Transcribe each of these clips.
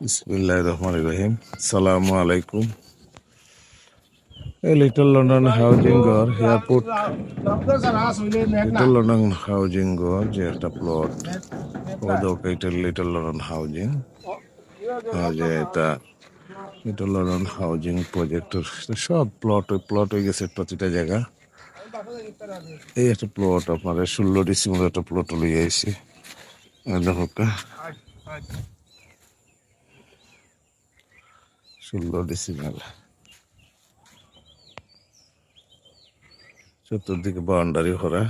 বিসমিল্লাহ রহমান রহিম সালামু আলাইকুম এই লিটল লন্ডন হাউজিং ঘর এয়ারপোর্ট লিটল লন্ডন হাউজিং ঘর যে একটা প্লট এটা লিটল লন্ডন হাউজিং যে এটা লিটল লন্ডন হাউজিং প্রজেক্টর সব প্লট প্লট হয়ে গেছে প্রতিটা জায়গা। এই একটা প্লট আপনার ষোলো ডিসেম্বর একটা প্লট লইয়া আইসি দেখো ষোলো ডিসেম্বর চতুর্দিকে বাউন্ডারি করা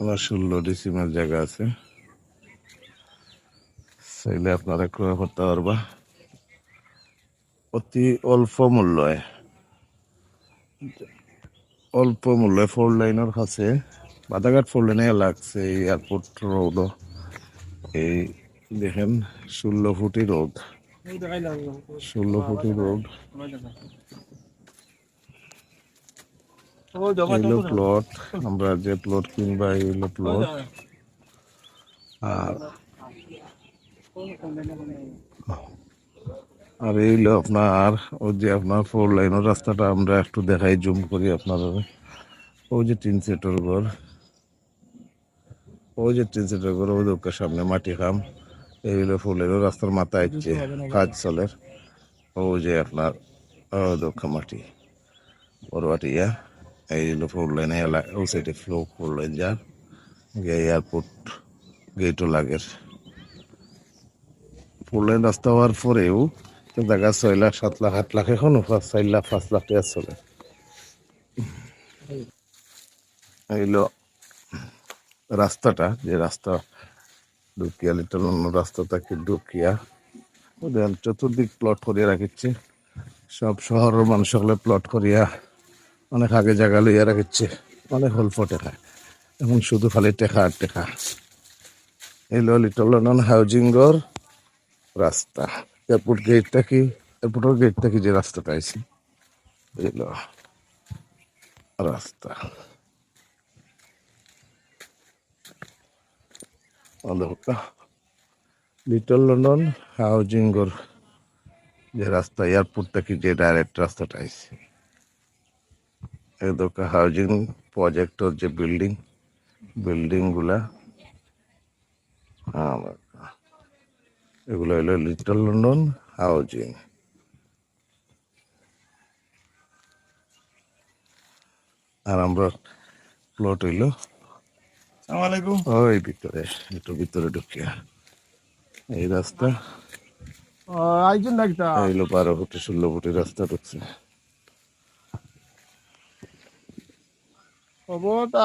আমার ষোলো ডিসেম্বর জায়গা আছে। চাইলে আপনারা ক্রয় করতে পারবা। অতি অল্প মূল্যে। অল্প মূল্যে ফোর লাইনের কাছে বাদাঘাট ফোর লাইনে লাগছে এয়ারপোর্ট রোড এই দেখেন ষোলো ফুটি রোড ষোলো ফুটি রোড এইগুলো প্লট আমরা যে প্লট কিনবা এইগুলো প্লট আর আর এইগুলো আপনার, ওই যে আপনার ফোর লাইনের রাস্তাটা আমরা একটু দেখাই জুম করি আপনার ওই যে তিন সেটের ঘর। ওই যে তিন সেটের ঘর ওই দোকার সামনে মাটি খাম। এইগুলো ফোর লাইনের রাস্তার মাথায় হচ্ছে কাজ চলের ওই যে আপনার দক্ষ মাটি। বড়বাটিয়া এইগুলো ফোর লাইনে এলা ওই সাইডে ফ্লো ফোর লাইন যার। এয়ারপোর্ট গেটও লাগের ফোর লাইন রাস্তা হওয়ার পরেও দেখা ছয় লাখ, সাত লাখ, আট লাখ, এখনও চার লাখ, পাঁচ লাখ টাকা চলে। এইগুলো রাস্তাটা, যে রাস্তা ঢুকিয়া লিটার অন্য রাস্তা থাকে ঢুকিয়া ওদের চতুর্দিক প্লট করিয়া রাখিচ্ছে। সব শহরের মানুষ সকলে প্লট করিয়া অনেক আগে জায়গা লইয়া রাখিচ্ছে। অনেক অল্প টেকা এখন শুধু খালি টেকা আর টেকা। এলো লিটল লন্ডন হাউজিং গর রাস্তা। এয়ারপোর্ট গেটটা কি? এয়ারপোর্টের গেটটা কি যে রাস্তাটা আইছি? এলো রাস্তা। আলোকা। লিটল লন্ডন হাউজিং গর যে রাস্তা এয়ারপোর্ট থেকে যে ডাইরেক্ট রাস্তাটা আইছে। এদোকা হাউজিং প্রজেক্টর যে বিল্ডিং বিল্ডিংগুলা। এগুলো হলো লিটল লন্ডন হাউজিং আর আমরা প্লট হইল আসসালামাইকুম ওই ভিতরে একটু ভিতরে ঢুকিয়া এই রাস্তা। আইছেন ডাক্তার। এইলো বারো ফুটে ষোলো ফুটের রাস্তা ঢুকছে। খবর তা